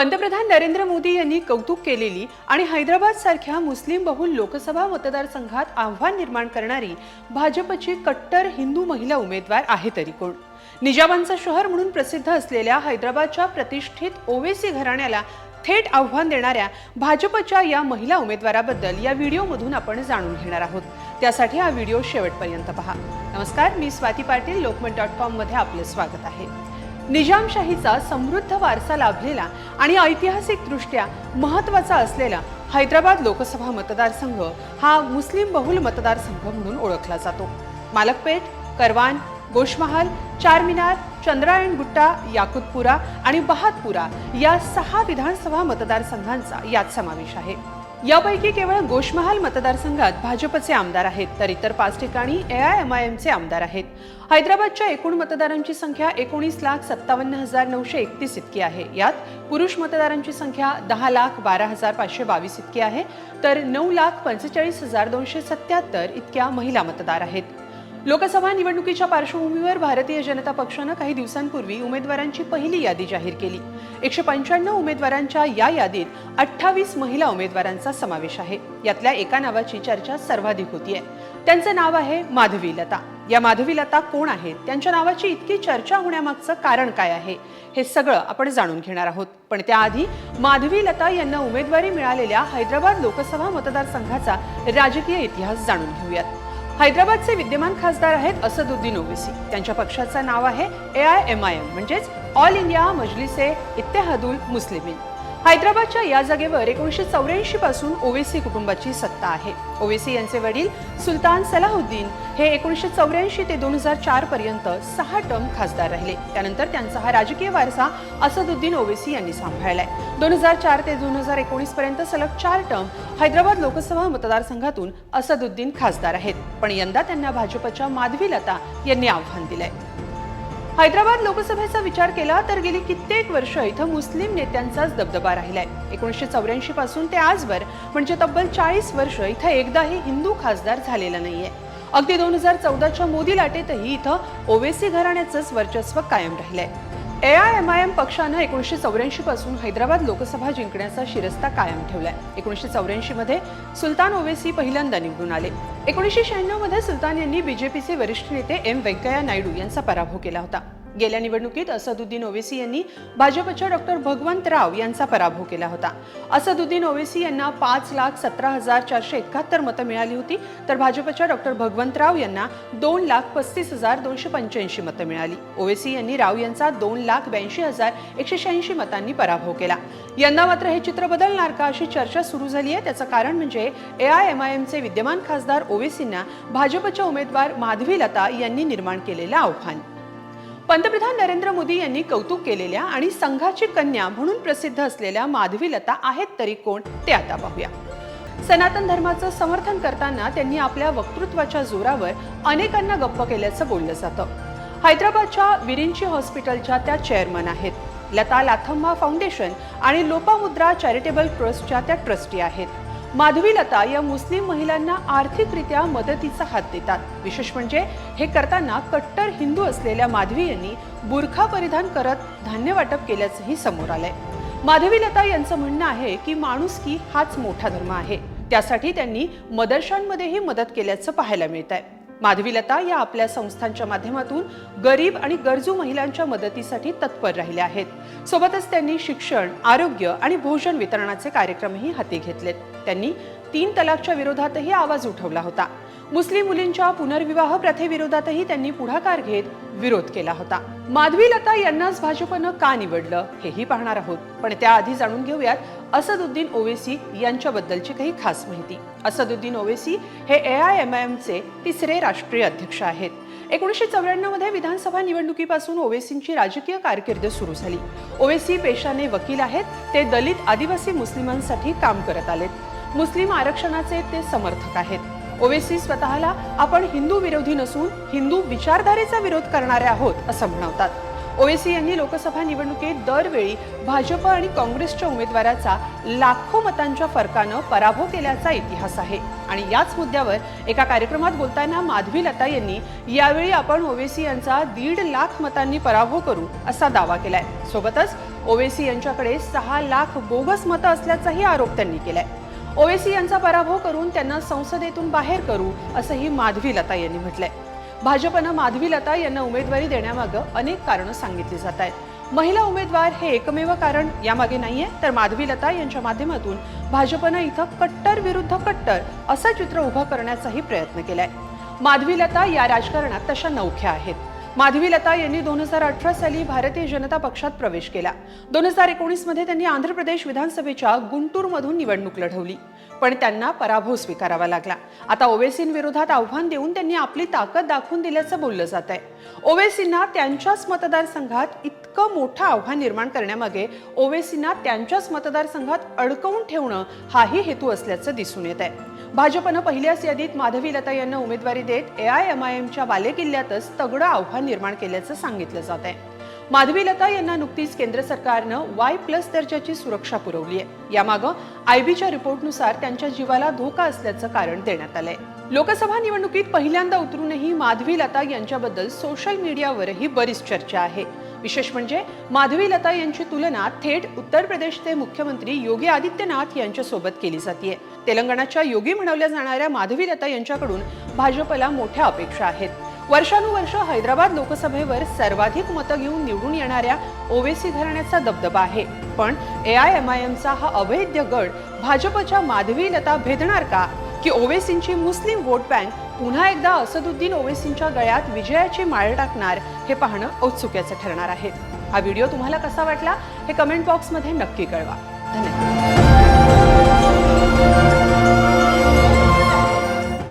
पंतप्रधान नरेंद्र मोदी यांनी कौतुक केलेली आणि हैदराबाद सारख्या मुस्लिम बहुल लोकसभा मतदारसंघात आव्हान निर्माण करणारी भाजपची कट्टर हिंदू महिला उमेदवार आहे तरी कोण? निजामांचं शहर म्हणून प्रसिद्ध असलेल्या हैदराबादच्या प्रतिष्ठित ओवेसी घराण्याला थेट आव्हान देणाऱ्या भाजपच्या या महिला उमेदवाराबद्दल या व्हिडिओमधून आपण जाणून घेणार आहोत. त्यासाठी हा व्हिडिओ शेवटपर्यंत पहा. नमस्कार मी स्वाती पाटील लोकमत डॉट कॉममध्ये आपलं स्वागत आहे. निजामशाहीचा समृद्ध वारसा लाभलेला आणि ऐतिहासिकदृष्ट्या महत्त्वाचा असलेला हैदराबाद लोकसभा मतदारसंघ हा मुस्लिम बहुल मतदारसंघ म्हणून ओळखला जातो. मालकपेठ करवान गोशमहाल चारमिनार चंद्रायण गुट्टा याकुतपुरा आणि बहादपुरा या सहा विधानसभा मतदारसंघांचा यात समावेश आहे. यापैकी केवळ गोशमहाल मतदारसंघात भाजपचे आमदार आहेत तर इतर पाच ठिकाणी ए आय एम आय एमचे आमदार आहेत. हैदराबादच्या एकूण मतदारांची संख्या एकोणीस लाख सत्तावन्न हजार नऊशे एकतीस इतकी आहे. यात पुरुष मतदारांची संख्या दहा लाख बारा हजार पाचशे बावीस इतकी आहे तर नऊ लाख पंचेचाळीस हजार दोनशे सत्याहत्तर इतक्या महिला मतदार आहेत. लोकसभा निवडणुकीच्या पार्श्वभूमीवर भारतीय जनता पक्षानं काही दिवसांपूर्वी उमेदवारांची पहिली यादी जाहीर केली. एकशे पंच्याण्णव उमेदवारांच्या या यादीत अठ्ठावीस महिला उमेदवारांचा समावेश आहे. यातल्या एका नावाची चर्चा सर्वाधिक होतीये. त्यांचं नाव आहे माधवी लता. या माधवी लता कोण आहेत? त्यांच्या नावाची इतकी चर्चा होण्यामागचं कारण काय आहे? हे सगळं आपण जाणून घेणार आहोत. पण त्याआधी माधवी लता यांना उमेदवारी मिळालेल्या हैदराबाद लोकसभा मतदारसंघाचा राजकीय इतिहास जाणून घेऊयात. हैदराबादचे विद्यमान खासदार आहेत असदुद्दीन ओवेसी. त्यांच्या पक्षाचं नाव आहे A I M I M म्हणजेच ऑल इंडिया मजलिसे इत्तेहादुल मुस्लिमीन. हैदराबादच्या या जागेवर एकोणीसशे चौऱ्याऐंशी पासून ओवेसी कुटुंबाची सत्ता आहे. ओवेसी यांचे वडील सुलतान सलाहुद्दीन हे एकोणीसशे चौऱ्याऐंशी ते दोन हजार चार पर्यंत सहा टर्म खासदार राहिले. त्यानंतर त्यांचा हा राजकीय वारसा असदुद्दीन ओवेसी यांनी सांभाळलाय. दोन हजार चार ते दोन हजार एकोणीस पर्यंत सलग चार टर्म हैदराबाद लोकसभा मतदारसंघातून असदुद्दीन खासदार आहेत. पण यंदा त्यांना भाजपच्या माधवी लता यांनी आव्हान दिलंय. हैदराबाद लोकसभेचा विचार केला तर गेली कित्येक वर्ष इथं मुस्लिम नेत्यांचाच दबदबा राहिलाय. एकोणीसशे चौऱ्याऐंशी पासून ते आजवर म्हणजे तब्बल चाळीस वर्ष इथं एकदाही हिंदू खासदार झालेला नाहीये. अगदी दोन हजार चौदाच्या मोदी लाटेतही इथं ओवेसी घराण्याचंच वर्चस्व कायम राहिलंय. A I M I M पक्षानं एकोणीसशे चौऱ्याऐंशी पासून हैदराबाद लोकसभा जिंकण्याचा शिरस्ता कायम ठेवलाय. एकोणीसशे चौऱ्याऐंशी मध्ये सुलतान ओवेसी पहिल्यांदा निवडून आले. एकोणीसशे शहाण्णवमध्ये सुलतान यांनी बीजेपीचे वरिष्ठ नेते एम व्यंकय्या नायडू यांचा पराभव केला होता. गेल्या निवडणुकीत असदुद्दीन ओवेसी यांनी भाजपच्या डॉक्टर भगवंत राव यांचा पराभव केला होता. असदुद्दीन ओवेसी यांना पाच लाख सतरा हजार चारशे एकाहत्तर मतं मिळाली होती तर भाजपच्या डॉक्टर भगवंत राव यांना दोन लाख पस्तीस हजार दोनशे पंच्याऐंशी मतं मिळाली. ओवेसी यांनी राव यांचा दोन लाख ब्याऐंशी हजार एकशे शहाऐंशी मतांनी पराभव केला. यंदा मात्र हे चित्र बदलणार का अशी चर्चा सुरू झाली आहे? त्याचं कारण म्हणजे ए आय एम आय एमचे विद्यमान खासदार ओवेसींना भाजपच्या उमेदवार माधवी लता यांनी निर्माण केलेलं आव्हान. पंतप्रधान नरेंद्र मोदी यांनी कौतुक केलेल्या आणि संघाची कन्या म्हणून प्रसिद्ध असलेल्या माधवी लता आहेत तरी कोण ते आता पाहूया सनातन धर्माचं समर्थन करताना त्यांनी आपल्या वक्तृत्वाच्या जोरावर अनेकांना गप्प केल्याचं बोललं जातं. हैदराबादच्या विरिंची हॉस्पिटलच्या त्या चेअरमन आहेत. लता लाथम्मा फाउंडेशन आणि लोपामुद्रा चॅरिटेबल ट्रस्टच्या त्या ट्रस्टी आहेत. माधवीलता या मुस्लिम महिलांना आर्थिकरित्या मदतीचा हात देतात. विशेष म्हणजे हे करताना कट्टर हिंदू असलेल्या माधवी यांनी बुरखा परिधान करत धान्य वाटप केल्याचंही समोर आलंय. माधवीलता यांचं म्हणणं आहे की माणुसकी हाच मोठा धर्म आहे. त्यासाठी त्यांनी मदरशांमध्येही मदत केल्याचं पाहायला मिळत आहे माधवी लता या आपल्या संस्थांच्या माध्यमातून गरीब आणि गरजू महिलांच्या मदतीसाठी तत्पर राहिल्या आहेत. सोबतच त्यांनी शिक्षण आरोग्य आणि भोजन वितरणाचे कार्यक्रमही हाती घेतलेत. त्यांनी तीन तलाकच्या विरोधातही आवाज उठवला होता. मुस्लिम मुलींच्या पुनर्विवाह प्रथेविरोधातही त्यांनी पुढाकार घेत विरोध केला होता. माधवी लता यांनाच भाजपनं का निवडलं हेही पाहणार आहोत. पण त्याआधी जाणून घेऊयात असदुद्दीन ओवेसी यांच्याबद्दलची काही खास माहिती. असदुद्दीन ओवेसी हे ए आय एम आय एमचे तिसरे राष्ट्रीय अध्यक्ष आहेत. एकोणीसशे चौऱ्याण्णवमध्ये विधानसभा निवडणुकीपासून ओवेसींची राजकीय कारकीर्द सुरू झाली. ओवेसी पेशाने वकील आहेत ते दलित आदिवासी मुस्लिमांसाठी काम करत आलेत. मुस्लिम आरक्षणाचे ते समर्थक आहेत. ओवेसी स्वतःला आपण हिंदू विरोधी नसून हिंदू विचारधारेचा विरोध करणारे आहोत असं म्हणवतात ओवेसी यांनी लोकसभा निवडणुकीत दरवेळी भाजप आणि काँग्रेसच्या उमेदवाराचा लाखो मतांच्या फरकानं पराभव केल्याचा इतिहास आहे. आणि याच मुद्द्यावर एका कार्यक्रमात बोलताना माधवी लता यांनी यावेळी आपण ओवेसी यांचा दीड लाख मतांनी पराभव करू असा दावा केलाय. सोबतच ओवेसी यांच्याकडे सहा लाख बोगस मतं असल्याचाही आरोप त्यांनी केलाय. ओवेसी यांचा पराभव करून त्यांना संसदेतून बाहेर करू असंही माधवी लता यांनी म्हटलंय. भाजपनं माधवी लता यांना उमेदवारी देण्यामागं अनेक कारणं सांगितली जात आहेत. महिला उमेदवार हे एकमेव कारण यामागे नाहीये तर माधवी लता यांच्या माध्यमातून भाजपनं इथं कट्टर विरुद्ध कट्टर असं चित्र उभं करण्याचाही प्रयत्न केलाय. माधवी लता या राजकारणात तशा नौख्या आहेत. माधवी लता यांनी दोन हजार अठरा साली भारतीय जनता पक्षात प्रवेश केला. दोन हजार एकोणीसमध्ये त्यांनी आंध्र प्रदेश विधानसभेच्या गुंटूरमधून निवडणूक लढवली. पण त्यांना पराभव स्वीकारावा लागला. आता ओवेसींविरोधात आव्हान देऊन त्यांनी आपली ताकद दाखवून दिल्याचं बोललं जात आहे ओवेसींना त्यांच्याच मतदारसंघात इतकं मोठं आव्हान निर्माण करण्यामागे ओवेसींना त्यांच्याच मतदारसंघात अडकवून ठेवणं हाही हेतू असल्याचं दिसून येत आहे भाजपनं पहिल्याच यादीत माधवी लता यांना उमेदवारी देत ए आय एम आय एमच्या बालेकिल्ल्यातच तगडं आव्हान निर्माण केल्याचं सांगितलं जात आहे माधवी लता यांना नुकतीच केंद्र सरकारनं वाय प्लस दर्जाची सुरक्षा पुरवली आहे यामागं आयबीच्या रिपोर्टनुसार त्यांच्या जीवाला धोका असल्याचं कारण देण्यात आलंय. लोकसभा निवडणुकीत पहिल्यांदा उतरूनही माधवी लता यांच्याबद्दल सोशल मीडियावरही बरीच चर्चा आहे. विशेष म्हणजे माधवी लता यांची तुलना थेट उत्तर प्रदेशचे मुख्यमंत्री योगी आदित्यनाथ यांच्यासोबत केली जाते तेलंगणाच्या योगी म्हणवल्या जाणाऱ्या माधवी लता यांच्याकडून भाजपला मोठ्या अपेक्षा आहेत. वर्षानुवर्ष हैदराबाद लोकसभेवर सर्वाधिक मतं घेऊन निवडून येणाऱ्या ओवेसी घराण्याचा दबदबा आहे. पण ए आय एम आय एमचा हा अवैध गड भाजपच्या माधवी लता भेदणार का? की ओवेसींची मुस्लिम वोट बँक पुन्हा एकदा असदुद्दीन ओवेसींच्या गळ्यात विजयाची माळ टाकणार हे पाहणं औत्सुक्याचं ठरणार आहे. हा व्हिडिओ तुम्हाला कसा वाटला हे कमेंट बॉक्समध्ये नक्की कळवा. धन्यवाद.